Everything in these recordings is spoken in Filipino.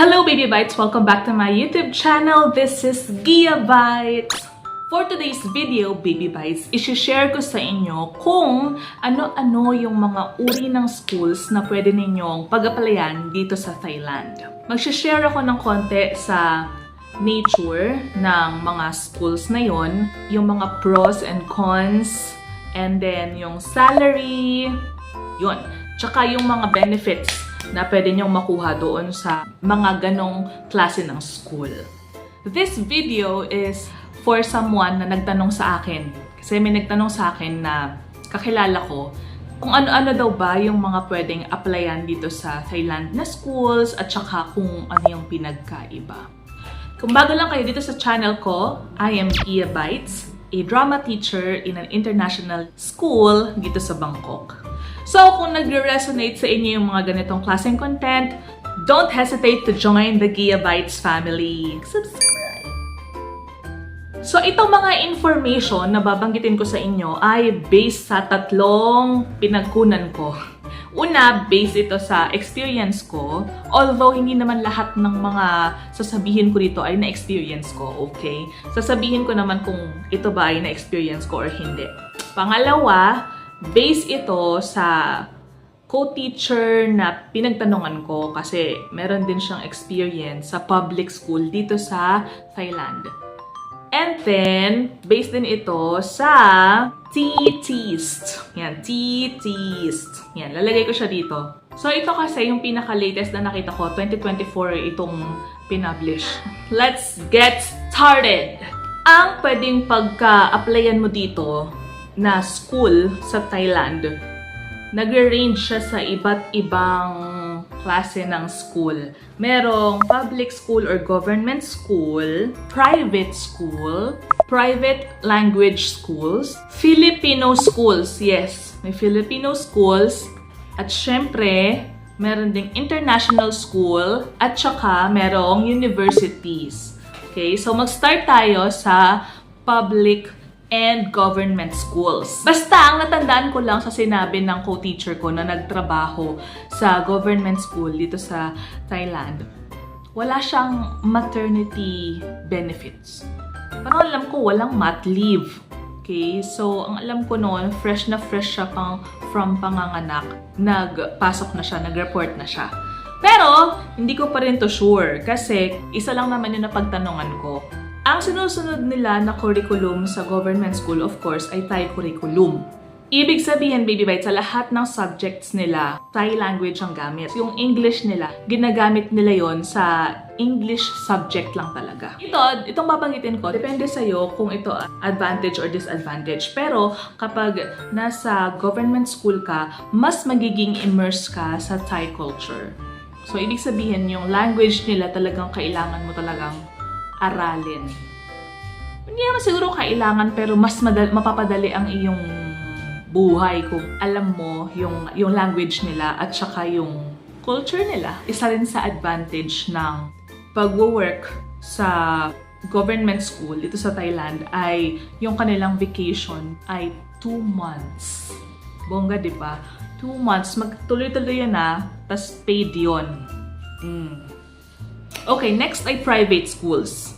Hello Baby Bites! Welcome back to my YouTube channel. This is Gia Bites. For today's video, Baby Bites, isi-share ko sa inyo kung ano-ano yung mga uri ng schools na pwede ninyong pag-applyan dito sa Thailand. Mag-share ako ng konti sa nature ng mga schools na yon, yung mga pros and cons, and then yung salary, yun. Tsaka yung mga benefits na pwede niyong makuha doon sa mga ganong klase ng school. This video is for someone na nagtanong sa akin. Kasi may nagtanong sa akin na kakilala ko kung ano-ano daw ba yung mga pwedeng applyan dito sa Thailand na schools at saka kung ano yung pinagkaiba. Kung bago lang kayo dito sa channel ko, I am Ia Bites, a drama teacher in an international school dito sa Bangkok. So, kung nagre-resonate sa inyo yung mga ganitong klaseng content, don't hesitate to join the Gia Bites family. Subscribe! So, itong mga information na babanggitin ko sa inyo ay based sa tatlong pinagkunan ko. Una, based ito sa experience ko. Although, hindi naman lahat ng mga sasabihin ko dito ay na-experience ko, okay? Sasabihin ko naman kung ito ba ay na-experience ko or hindi. Pangalawa, based ito sa co-teacher na pinagtanungan ko kasi meron din siyang experience sa public school dito sa Thailand. And then, based din ito sa T-Teast. Yan, T-Teast. Yan, lalagay ko siya dito. So, ito kasi yung pinaka-latest na nakita ko, 2024 itong pinublish. Let's get started! Ang pwedeng pagka-applyan mo dito na school sa Thailand, nagre-range siya sa iba't ibang klase ng school. Merong public school or government school, private school, private language schools, Filipino schools, yes, may Filipino schools, at syempre, meron ding international school, at saka merong universities. Okay, so mag-start tayo sa public and government schools. Basta, ang natandaan ko lang sa sinabi ng co-teacher ko na nagtrabaho sa government school dito sa Thailand, wala siyang maternity benefits. Parang alam ko, walang mat leave. Okay, so ang alam ko noon, fresh na fresh siya pang from panganganak, nagpasok na siya, nag-report na siya. Pero, hindi ko pa rin to sure kasi isa lang naman yung napagtanungan ko. Ang sinusunod nila na curriculum sa government school, of course, ay Thai curriculum. Ibig sabihin, baby bite, sa lahat ng subjects nila, Thai language ang gamit. Yung English nila, ginagamit nila yon sa English subject lang talaga. Ito, itong babanggitin ko, depende sa'yo kung ito advantage or disadvantage. Pero kapag nasa government school ka, mas magiging immerse ka sa Thai culture. So, ibig sabihin, yung language nila talagang kailangan mo talagang aralin. Hindi naman siguro kailangan pero mas madal- mapapadali ang iyong buhay kung alam mo yung, yung language nila at saka yung culture nila. Isa rin sa advantage ng pag-work sa government school dito sa Thailand ay yung kanilang vacation ay two months. Bongga, di ba? Two months. Magtuloy-tuloy yun na, tas paid yun. Mm. Okay, next ay private schools.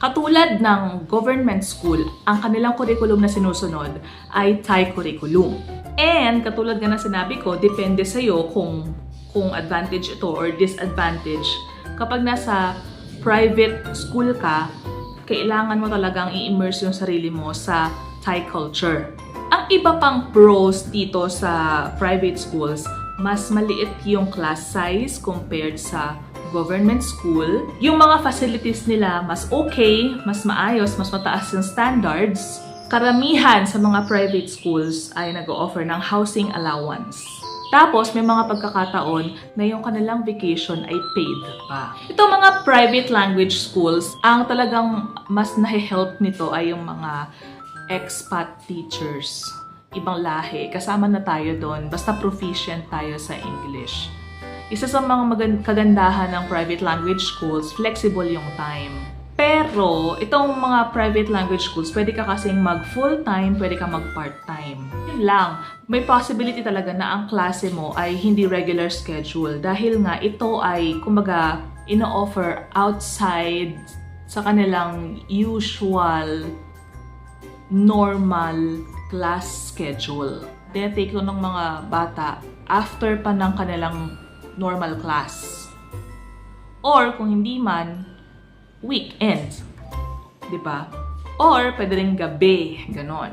Katulad ng government school, ang kanilang curriculum na sinusunod ay Thai curriculum. And katulad nga na sinabi ko, depende sa'yo kung, kung advantage ito or disadvantage. Kapag nasa private school ka, kailangan mo talagang i-immerse yung sarili mo sa Thai culture. Ang iba pang pros dito sa private schools, mas maliit yung class size compared sa government school. Yung mga facilities nila mas okay, mas maayos, mas mataas yung standards. Karamihan sa mga private schools ay nag-offer ng housing allowance. Tapos, may mga pagkakataon na yung kanilang vacation ay paid pa. Itong mga private language schools, ang talagang mas nahe-help nito ay yung mga expat teachers. Ibang lahi. Kasama na tayo doon. Basta proficient tayo sa English. Isa sa mga kagandahan ng private language schools, flexible yung time. Pero, itong mga private language schools, pwede ka kasing mag full-time, pwede ka mag part-time. Yun lang, may possibility talaga na ang klase mo ay hindi regular schedule dahil nga ito ay, kumbaga, ino-offer outside sa kanilang usual normal class schedule. Tinatake ko ng mga bata after pa ng kanilang normal class. Or kung hindi man, weekend. 'Di ba? Or pwede rin gabi, ganon.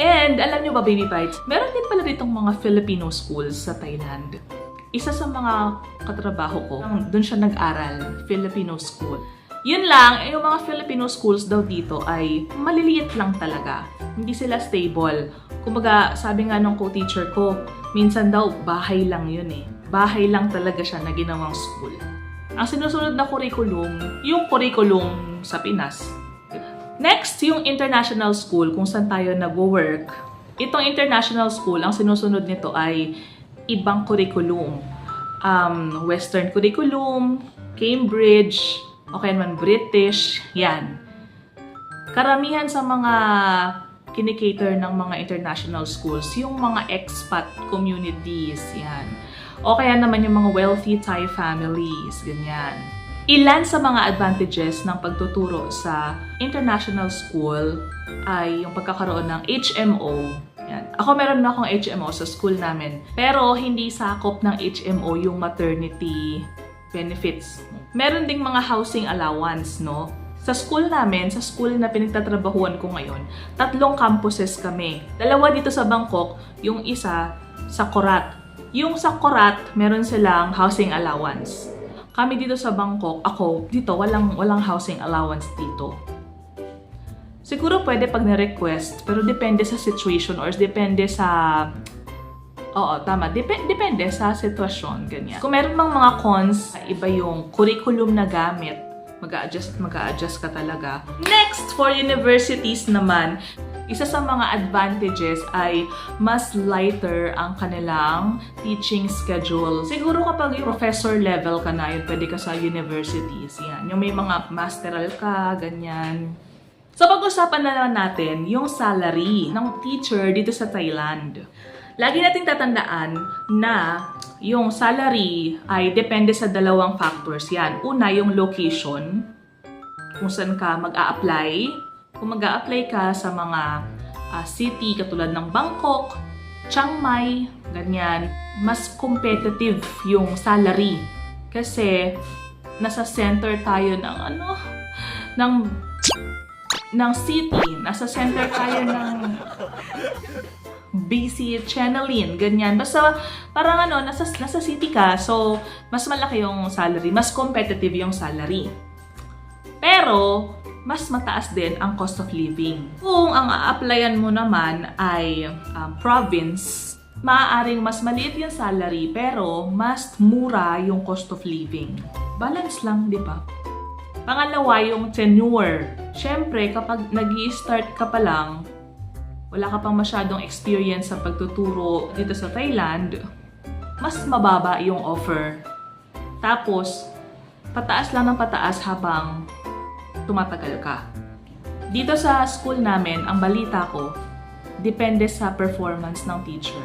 And alam nyo ba, Baby Bites, meron din pala ditong mga Filipino schools sa Thailand. Isa sa mga katrabaho ko, doon siya nag-aral, Filipino school. Yun lang, eh, yung mga Filipino schools daw dito ay maliliit lang talaga. Hindi sila stable. Kumbaga, sabi nga nung co-teacher ko, minsan daw bahay lang yun eh. Bahay lang talaga siya na ginawang school. Ang sinusunod na curriculum, yung curriculum sa Pinas. Next, yung international school kung saan tayo nag-work. Itong international school, ang sinusunod nito ay ibang curriculum. Um, Western curriculum, Cambridge, okay naman British, yan. Karamihan sa mga kinikater ng mga international schools, yung mga expat communities, yan. O kaya naman yung mga wealthy Thai families, ganyan. Ilan sa mga advantages ng pagtuturo sa international school ay yung pagkakaroon ng HMO. Yan. Ako meron na akong HMO sa school namin. Pero hindi sakop ng HMO yung maternity benefits. Meron ding mga housing allowance, no? Sa school namin, sa school na pinagtatrabahuan ko ngayon, tatlong campuses kami. Dalawa dito sa Bangkok, yung isa sa Korat. Yung sa Korat, meron silang housing allowance. Kami dito sa Bangkok, ako, dito, walang, walang housing allowance dito. Siguro pwede pag na-request, pero depende sa situation or depende sa... Oo, tama. Dep- depende sa sitwasyon, ganyan. Kung meron mang mga cons, iba yung curriculum na gamit, mag-a-adjust, mag-a-adjust ka talaga. Next, for universities naman, isa sa mga advantages ay mas lighter ang kanilang teaching schedule. Siguro kapag professor level ka na, yun pwede ka sa universities. Yan. Yung may mga masteral ka, ganyan. So pag-usapan na lang natin yung salary ng teacher dito sa Thailand. Lagi nating tatandaan na yung salary ay depende sa dalawang factors yan. Una, yung location, kung saan ka mag-a-apply. Kung mag apply ka sa mga ah, city katulad ng Bangkok, Chiang Mai, ganyan, mas competitive yung salary. Kasi nasa center tayo ng ano, ng ng city, nasa center tayo ng busy channeling, ganyan. Basta parang ano, nasa, nasa city ka, so mas malaki yung salary, mas competitive yung salary. Pero, mas mataas din ang cost of living. Kung ang a-applyan mo naman ay um, province, maaaring mas maliit yung salary pero mas mura yung cost of living. Balance lang, di ba? Pangalawa, yung tenure. Siyempre, kapag nag start ka pa lang, wala ka pang masyadong experience sa pagtuturo dito sa Thailand, mas mababa yung offer. Tapos, pataas lang ng pataas habang tumatagal ka. Dito sa school namin, ang balita ko, depende sa performance ng teacher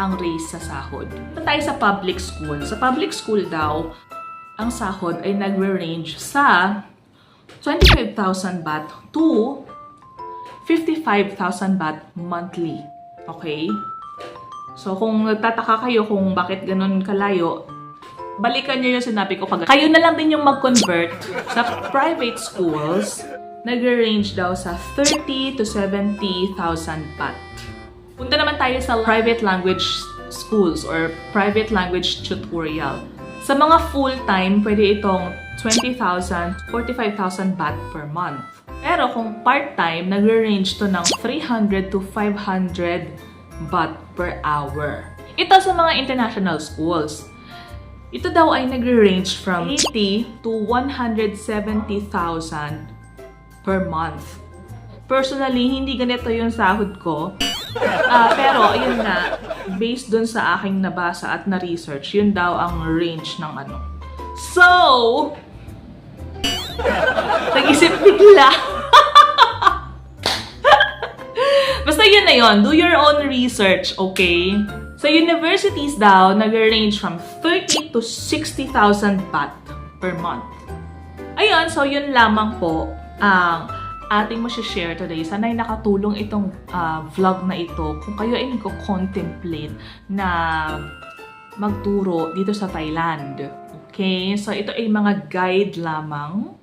ang raise sa sahod. Ito tayo sa public school. Sa public school daw, ang sahod ay nagre-range sa 25,000 baht to 55,000 baht monthly. Okay? So, kung nagtataka kayo kung bakit ganun kalayo, balikan nyo yung sinabi ko kagad. Kayo na lang din yung mag-convert sa private schools, nagre-range daw sa 30 to 70,000 baht. Punta naman tayo sa private language schools or private language tutorial. Sa mga full-time, pwede itong 20,000, 45,000 baht per month. Pero kung part-time, nagre-range to ng 300 to 500 baht per hour. Ito sa mga international schools. Ito daw ay nagre-range from 80 to 170,000 per month. Personally, hindi ganito yung sahod ko. Ah, pero, ayun nga, based dun sa aking nabasa at na-research, yun daw ang range ng ano. So, nag-isip bigla. Basta yun na yun. Do your own research, okay? Sa universities daw, nag-range from 30 to 60,000 baht per month. Ayun, so yun lamang po ang ating share today. Sana'y nakatulong itong ah, vlog na ito kung kayo ay nagko-contemplate na magturo dito sa Thailand. Okay? So ito ay mga guide lamang.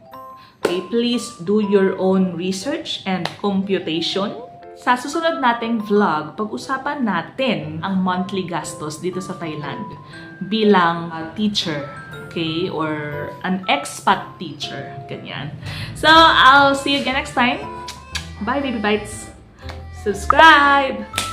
Okay, please do your own research and computation. Sa susunod nating vlog, pag-usapan natin ang monthly gastos dito sa Thailand bilang uh, teacher, okay? Or an expat teacher, ganyan. So, I'll see you again next time. Bye, baby bites! Subscribe!